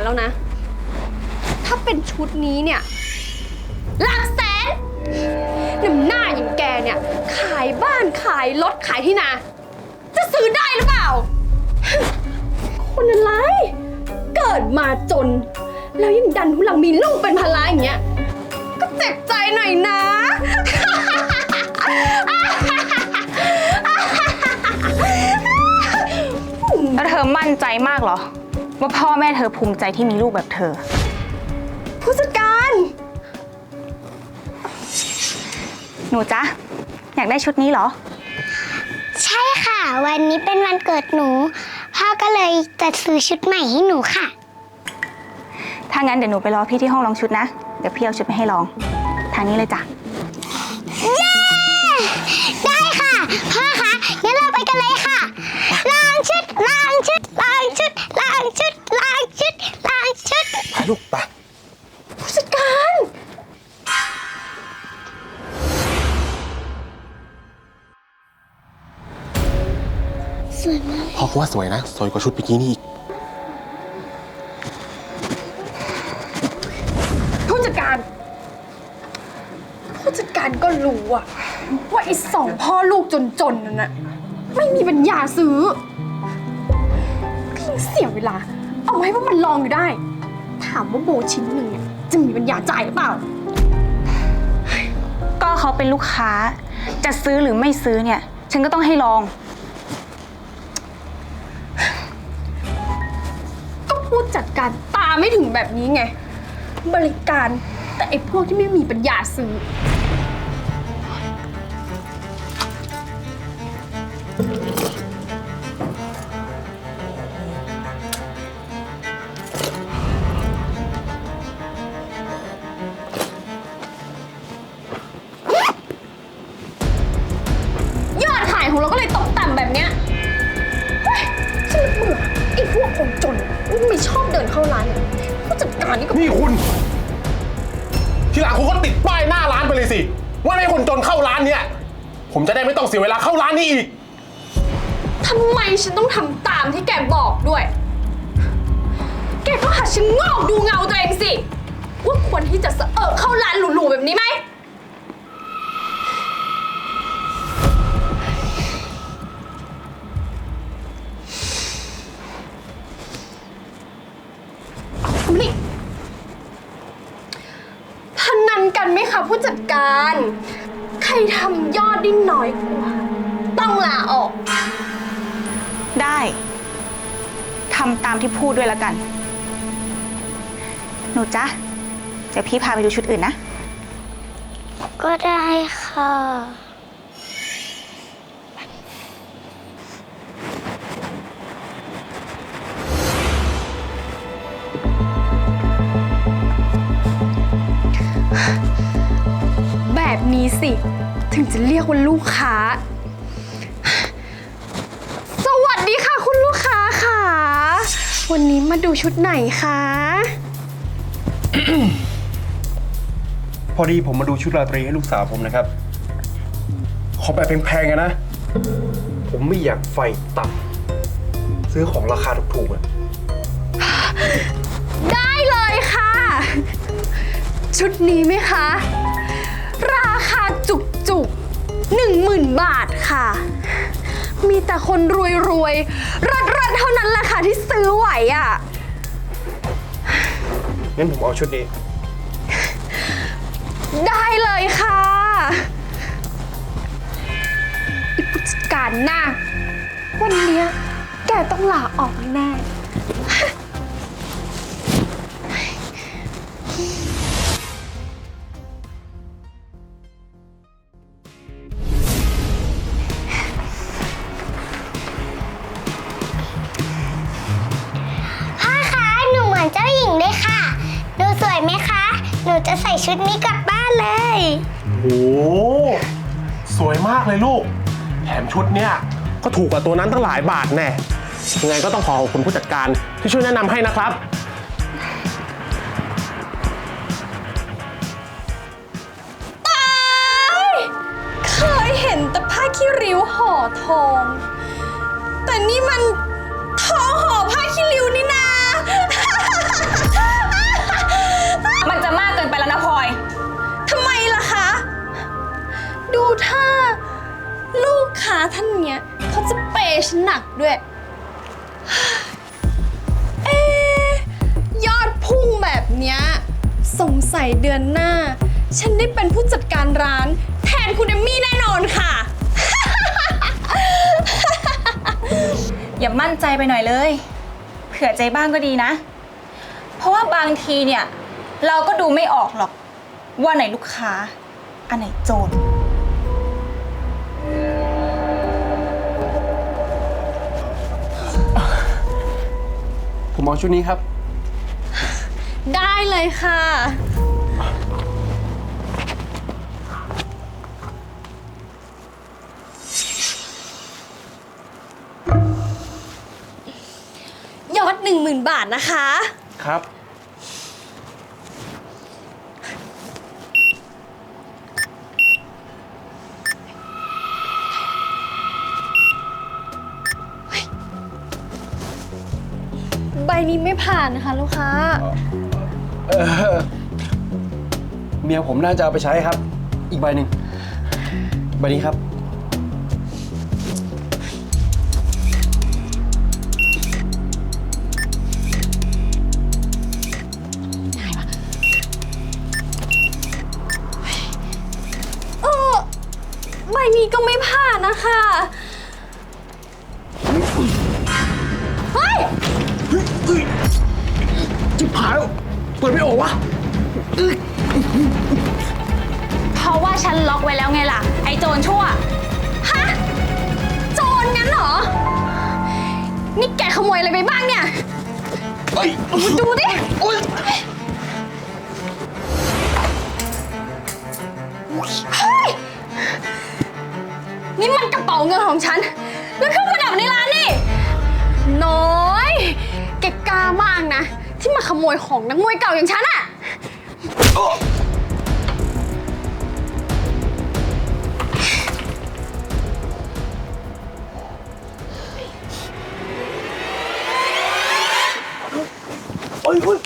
านแล้วนะ ถ้าเป็นชุดนี้เนี่ยหลักแสนหน้ำหน้าอย่างแกเนี่ย ขายบ้านขายรถขายที่นา จะซื้อได้หรือเปล่า คนอะไร เกิดมาจน แล้วยังดันทุลังมีลูกเป็นภาระอย่างเงี้ย ก็เจ็บใจหน่อยนะ แล้วเธอมั่นใจมากเหรอ ว่าพ่อแม่เธอภูมิใจที่มีลูกแบบเธอ ผู้จัดการ หนูจ๊ะ อยากได้ชุดนี้เหรอ ใช่ค่ะ วันนี้เป็นวันเกิดหนู พ่อก็เลยจะซื้อชุดใหม่ให้หนูค่ะ ถ้างั้นเดี๋ยวหนูไปรอพี่ที่ห้องลองชุดนะ เดี๋ยวพี่เอาชุดไปให้ลอง ทางนี้เลยจ้ะ พ่อก็ว่าสวยนะ สวยกว่าชุดเมื่อกี้นี่อีก ผู้จัดการ ผู้จัดการก็รู้อะว่าไอ้สองพ่อลูกจนๆนั่นน่ะไม่มีปัญญาซื้อก็ยังเสียเวลา เอาไว้ว่ามันลองอยู่ได้ ถามว่าโบชิ้นหนึ่งเนี่ยจะมีปัญญาจ่ายหรือเปล่า ก็เขาเป็นลูกค้า จะซื้อหรือไม่ซื้อเนี่ย ฉันก็ต้องให้ลอง การตาไม่ถึงแบบนี้ไง บริการแต่ไอ้พวกที่ไม่มีปัญญาซื้อ ชอบเดินเข้าร้านเนี่ยผู้จัดการนี่ก็นี่คุณ ทีหลังคุณก็ติดป้ายหน้าร้านไปเลยสิ ว่าไม่ให้คนจนเข้าร้านเนี้ยผมจะได้ไม่ต้องเสียเวลาเข้าร้านนี้อีก ทำไมฉันต้องทำตามที่แกบอกด้วย แกก็หัดชะโงอกดูเงาตัวเองสิ ว่าควรที่จะสะเอะเข้าร้านหรูๆแบบนี้ไหม นี่พนันกันไหมคะผู้จัดการ ใครทำยอดได้ น้อยกว่าต้องลาออก ได้ทำตามที่พูดด้วยละกัน หนูจ๊ะเดี๋ยวพี่พาไปดูชุดอื่นนะ ก็ได้ค่ะ แบบนี้สิ ถึงจะเรียกว่าลูกค้า สวัสดีค่ะคุณลูกค้าค่ะ วันนี้มาดูชุดไหนคะ พอดีผมมาดูชุดราตรีให้ลูกสาวผมนะครับ ขอแบบแพงๆอะนะ ผมไม่อยากไฟต่ำซื้อของราคาถูกๆอะได้เลยค่ะ ชุดนี้ไหมคะ ราคาจุก จุกหนึ่งหมื่นบาทค่ะ มีแต่คนรวยรวยรัดรัดๆเท่านั้นแหละค่ะที่ซื้อไหวอะ งั้นผมเอาชุดนี้ ได้เลยค่ะอีผู้จัดการหน้า วันเนี้ยแกต้องลาออกแน่ ชุดนี้กลับบ้านเลย โอ้โหสวยมากเลยลูก แถมชุดเนี้ยก็ถูกกว่าตัวนั้นตั้งหลายบาทแน่ยังไงก็ต้องขอขอบคุณผู้จัดการที่ช่วยแนะนำให้นะครับ เคยเห็นแต่ผ้าขี้ริ้วห่อทอง แต่นี่มัน จเปย์ฉันหนักด้วย เอยอดพุ่งแบบเนี้ยสงสัยเดือนหน้า ฉันได้เป็นผู้จัดการร้าน แทนคุณเอมมี่แน่นอนค่ะ อย่ามั่นใจไปหน่อยเลย เผื่อใจบ้างก็ดีนะ เพราะว่าบางทีเนี่ย เราก็ดูไม่ออกหรอกว่าไหนลูกค้า อันไหนโจร ผมเอาชุดนี้ครับ ได้เลยค่ะ ยอดหนึ่งหมื่นบาทนะคะ ครับ นี้ไม่ผ่านนะคะลูกค้า เออเมียผมน่าจะเอาไปใช้ครับ อีกใบหนึ่งใบนี้ครับ เออใบนี้ก็ไม่ผ่านนะคะ เฮ้ย จิบหายแล้วเปิดไม่ออกวะเพราะว่าฉันล็อกไว้แล้วไงล่ะ ไอ้โจรชั่ว ฮะ โจรงั้นเหรอ นี่แกขโมยอะไรไปบ้างเนี่ย เฮ้ยดูดิ โอ๊ยนี่มันกระเป๋าเงินของฉัน แล้วเครื่องประดับในร้านนี่ น้อย แกกล้ามากนะ ที่มาขโมยของนักมวยเก่าอย่างฉันอะโอ๊ยโอ๊ย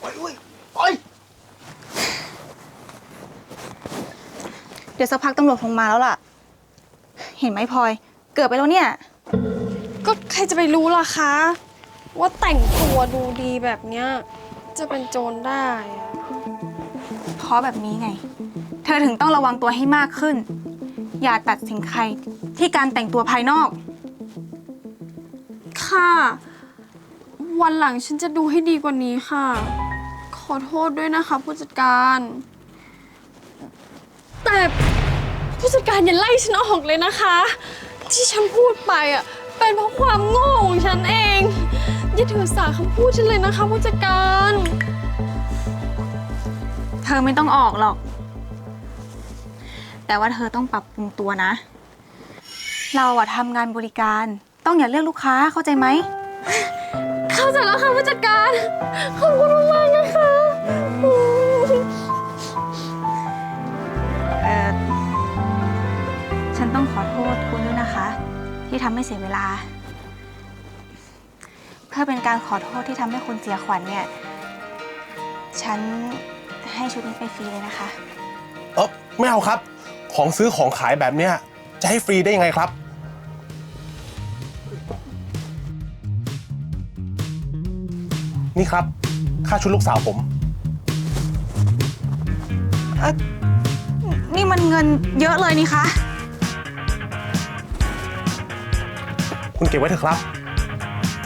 โอ๊ยโอ๊ยโอ๊ยเดี๋ยวสักพักตำรวจคงมาแล้วล่ะ เห็นไหมพลอย เกิดไปแล้วเนี่ย ก็ใครจะไปรู้ล่ะคะ ว่าแต่งตัวดูดีแบบเนี้ยจะเป็นโจรได้อะเพราะแบบนี้ไง เธอถึงต้องระวังตัวให้มากขึ้น อย่าตัดสินใครที่การแต่งตัวภายนอก ค่ะ วันหลังฉันจะดูให้ดีกว่านี้ค่ะ ขอโทษด้วยนะคะ ผู้จัดการ แต่ผู้จัดการอย่าไล่ฉันออกเลยนะคะ ที่ฉันพูดไปอะเป็นเพราะความโง่ของฉันเอง อย่าถือสาคำพูดฉันเลยนะคะผู้จัดการ เธอไม่ต้องออกหรอก แต่ว่าเธอต้องปรับปรุงตัวนะ เราอะทำงานบริการ ต้องอย่าเลือกลูกค้าเข้าใจไหม เข้าใจแล้วค่ะผู้จัดการ ขอบคุณมากๆนะคะเออฉันต้องขอโทษคุณด้วยนะคะ ที่ทำให้เสียเวลาเพื่อเป็นการขอโทษที่ทำให้คุณเสียขวัญเนี่ย ฉันให้ชุดนี้ไปฟรีเลยนะคะ เออไม่เอาครับ ของซื้อของขายแบบเนี้ยจะให้ฟรีได้ยังไงครับ นี่ครับ ค่าชุดลูกสาวผมนี่มันเงินเยอะเลยนี่คะ คุณเก็บไว้เถอะครับ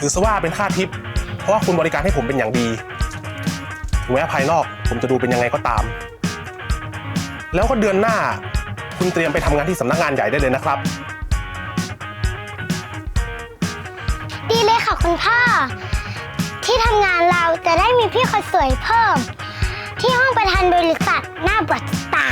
ถือซะว่าเป็นค่าทิป เพราะว่าคุณบริการให้ผมเป็นอย่างดีถึงแม้ภายนอกผมจะดูเป็นยังไงก็ตาม แล้วก็เดือนหน้า คุณเตรียมไปทำงานที่สำนักงานใหญ่ได้เลยนะครับ ดีเลยค่ะคุณพ่อ ที่ทำงานเราจะได้มีพี่คนสวยเพิ่ม ที่ห้องประธานบริษัทหน้าบดตา